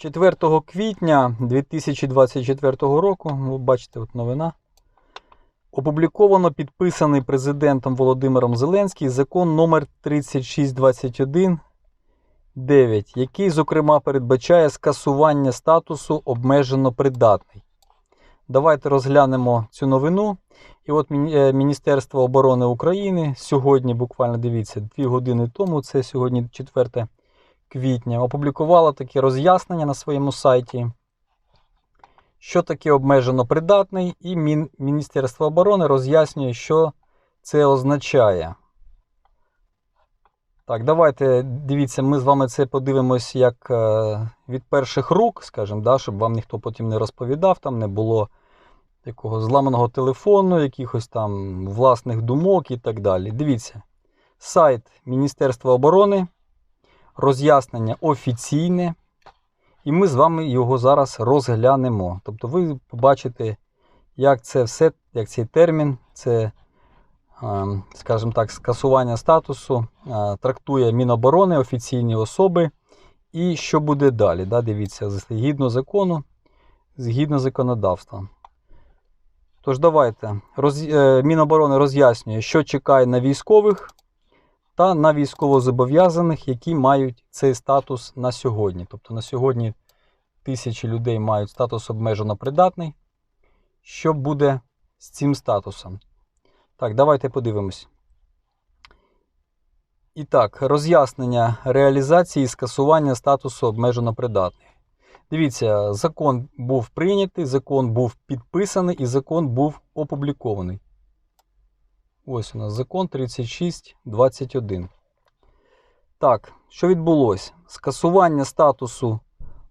4 квітня 2024 року, ви бачите, от новина. Опубліковано підписаний президентом Володимиром Зеленський закон номер 3621 9, який, зокрема, передбачає скасування статусу обмежено придатний. Давайте розглянемо цю новину. І от е, Міністерство оборони України сьогодні, буквально дивіться, 2 години тому, це сьогодні 4 квітня, опублікувало таке роз'яснення на своєму сайті, що таке обмежено придатний, і Мін- Міністерство оборони роз'яснює, що це означає. Так, давайте дивіться, ми з вами це подивимось як е, від перших рук, скажімо, да, щоб вам ніхто потім не розповідав, там не було такого зламаного телефону, якихось там власних думок і так далі. Дивіться, сайт Міністерства оборони, роз'яснення офіційне, і ми з вами його зараз розглянемо. Тобто ви побачите, як це все, як цей термін, це, е, скажімо так, скасування статусу е, трактує Міноборони, офіційні особи. І що буде далі? Да? Дивіться, згідно закону, згідно законодавства. Тож давайте. Роз... е, Міноборони роз'яснює, що чекає на військових та на військовозобов'язаних, які мають цей статус на сьогодні. Тобто на сьогодні тисячі людей мають статус обмежено придатний. Що буде з цим статусом? Так, давайте подивимось. І так, роз'яснення реалізації скасування статусу обмежено придатний. Дивіться, закон був прийнятий, закон був підписаний і закон був опублікований. Ось у нас закон 3621. Так, що відбулося? Скасування статусу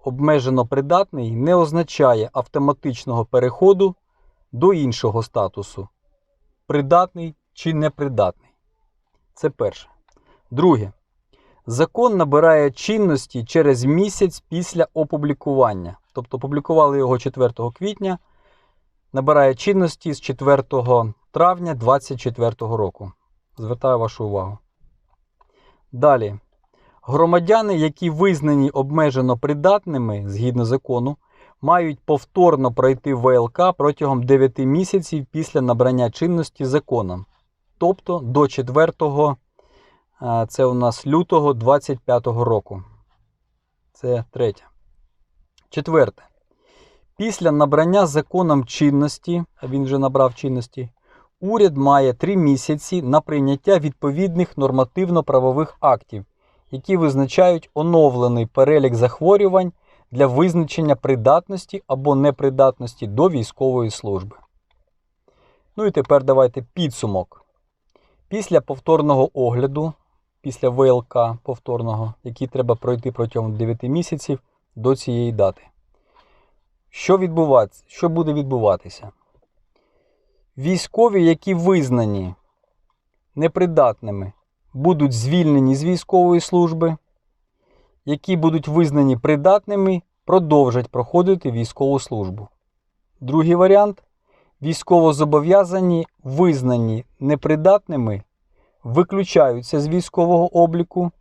обмежено придатний не означає автоматичного переходу до іншого статусу. Придатний чи непридатний. Це перше. Друге. Закон набирає чинності через місяць після опублікування. Тобто опублікували його 4 квітня, набирає чинності з 4 травня 2024 року. Звертаю вашу увагу. Далі. Громадяни, які визнані обмежено придатними згідно закону, мають повторно пройти ВЛК протягом 9 місяців після набрання чинності законом. Тобто до 4 а, Це у нас лютого 25-го року. Це третє. Четверте. Після набрання законом чинності, а він вже набрав чинності, уряд має 3 місяці на прийняття відповідних нормативно-правових актів, які визначають оновлений перелік захворювань для визначення придатності або непридатності до військової служби. Ну і тепер давайте підсумок. Після повторного огляду після ВЛК повторного, який треба пройти протягом 9 місяців до цієї дати. Що, відбувається? Що буде відбуватися? Військові, які визнані непридатними, будуть звільнені з військової служби, які будуть визнані придатними, продовжать проходити військову службу. Другий варіант військовозобов'язані, визнані непридатними виключаються з військового обліку,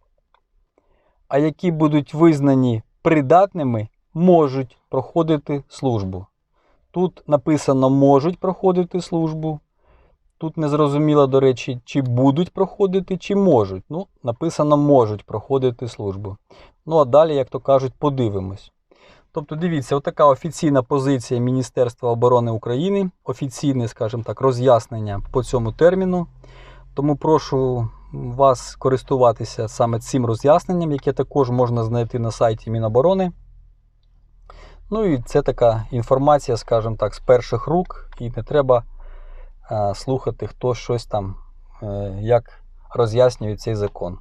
а які будуть визнані придатними, можуть проходити службу. Тут написано можуть проходити службу. Тут не зрозуміло, до речі, чи будуть проходити, чи можуть. Ну, написано можуть проходити службу. Ну, а далі, як то кажуть, подивимось. Тобто, дивіться, отака офіційна позиція Міністерства оборони України, офіційне, скажімо так, роз'яснення по цьому терміну. Тому прошу вас користуватися саме цим роз'ясненням, яке також можна знайти на сайті Міноборони. Ну і це така інформація, скажімо так, з перших рук, і не треба е, слухати, хто щось там, е, як роз'яснює цей закон.